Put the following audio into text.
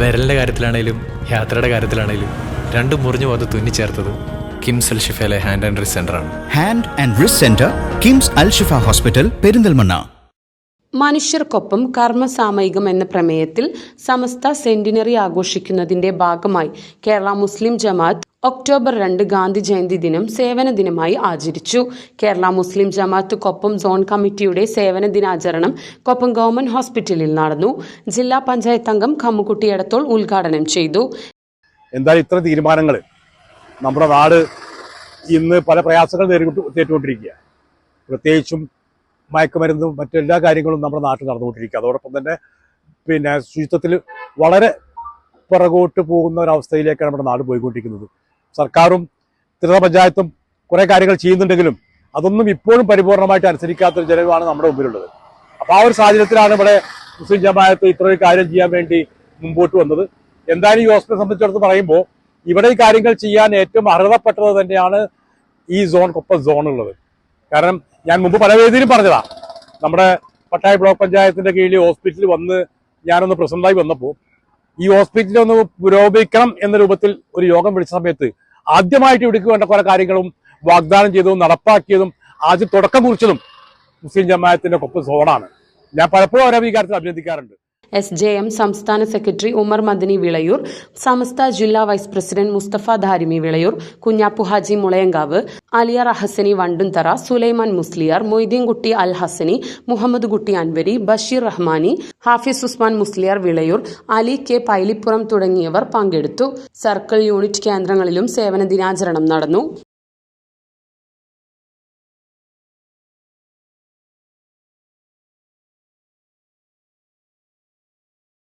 വിരലിന്റെ കാര്യത്തിലാണേലും യാത്രയുടെ കാര്യത്തിലാണേലും രണ്ടും മുറിഞ്ഞു പോകാതെ തുന്നിച്ചേർത്തത് കിംസ് അൽ ഷിഫയിലെ ഹാൻഡ് ആൻഡ് റിസ് ആണ്. Hand and wrist centre KIMS Alshifa hospital Perinthalmanna. മനുഷ്യർക്കൊപ്പം കർമ്മസാമയികം എന്ന പ്രമേയത്തിൽ സമസ്ത സെന്റിനറി ആഘോഷിക്കുന്നതിന്റെ ഭാഗമായി കേരള മുസ്ലിം ജമാഅത്ത് ഒക്ടോബർ രണ്ട് ഗാന്ധി ജയന്തി ദിനം സേവന ദിനമായി ആചരിച്ചു. കേരള മുസ്ലിം ജമാഅത്ത് കൊപ്പം സോൺ കമ്മിറ്റിയുടെ സേവന ദിനാചരണം കൊപ്പം ഗവൺമെന്റ് ഹോസ്പിറ്റലിൽ നടന്നു. ജില്ലാ പഞ്ചായത്ത് അംഗം കമ്മുകുട്ടി എടത്തോൾ ഉദ്ഘാടനം ചെയ്തു. എന്തായാലും ഇത്ര തീരുമാനങ്ങൾ നമ്മുടെ നാട് ഇന്ന് പല പ്രയാസങ്ങൾ നേരിട്ട് നേരിട്ടുകൊണ്ടിരിക്കുക പ്രത്യേകിച്ചും മയക്കുമരുന്നും മറ്റെല്ലാ കാര്യങ്ങളും നമ്മുടെ നാട്ടിൽ നടന്നുകൊണ്ടിരിക്കുക അതോടൊപ്പം തന്നെ പിന്നെ ശുചിത്വത്തിൽ വളരെ പുറകോട്ട് പോകുന്ന ഒരവസ്ഥയിലേക്കാണ് നമ്മുടെ നാട് പോയിക്കൊണ്ടിരിക്കുന്നത്. സർക്കാരും ത്രിത പഞ്ചായത്തും കുറേ കാര്യങ്ങൾ ചെയ്യുന്നുണ്ടെങ്കിലും അതൊന്നും ഇപ്പോഴും പരിപൂർണമായിട്ട് അനുസരിക്കാത്തൊരു ജനമാണ് നമ്മുടെ മുമ്പിലുള്ളത്. അപ്പോൾ ആ ഒരു സാഹചര്യത്തിലാണ് ഇവിടെ മുസ്ലിം ജമാഅത്ത് ഇത്ര ഒരു കാര്യം ചെയ്യാൻ വേണ്ടി മുമ്പോട്ട് വന്നത്. എന്തായാലും ഈ ഹോസ്പിറ്റലിനെ സംബന്ധിച്ചിടത്ത് പറയുമ്പോൾ ഇവിടെ ഈ കാര്യങ്ങൾ ചെയ്യാൻ ഏറ്റവും അർഹതപ്പെട്ടത് തന്നെയാണ് ഈ സോൺ കൊപ്പ സോൺ ഉള്ളത്. കാരണം ഞാൻ മുമ്പ് പല വേദിയിലും പറഞ്ഞതാ നമ്മുടെ പട്ടായ ബ്ലോക്ക് പഞ്ചായത്തിന്റെ കീഴിൽ ഹോസ്പിറ്റലിൽ വന്ന് ഞാനൊന്ന് പ്രസിഡന്റായി വന്നപ്പോൾ ഈ ഹോസ്പിറ്റലിൽ ഒന്ന് പുരോഗമിക്കണം എന്ന രൂപത്തിൽ ഒരു യോഗം വിളിച്ച സമയത്ത് ആദ്യമായിട്ട് ഇവിടേക്ക് വേണ്ട കുറെ കാര്യങ്ങളും വാഗ്ദാനം ചെയ്തതും നടപ്പാക്കിയതും ആദ്യം തുടക്കം കുറിച്ചതും മുസ്ലിം ജമാഅത്തിന്റെ കൊപ്പം സോണാണ്. ഞാൻ പലപ്പോഴും അവരെ ഈ കാര്യത്തിൽ അഭിനന്ദിക്കാറുണ്ട്. എസ് ജെ എം സംസ്ഥാന സെക്രട്ടറി ഉമർ മദനി വിളയൂർ സമസ്ത ജില്ലാ vice president Musthafa Darimi Vilayur Kunhappu Haji Mulayankavu Aliyar Rahasani Vandumthara Sulaiman Musliyar Moideenkutty Al Hasani Muhammad Kutty Anvari Basheer Rahmani Hafiz Usman Musliyar Vilayur Ali K Pailippuram തുടങ്ങിയവർ പങ്കെടുത്തു. Circle unit കേന്ദ്രങ്ങളിലും സേവന ദിനാചരണം നടന്നു.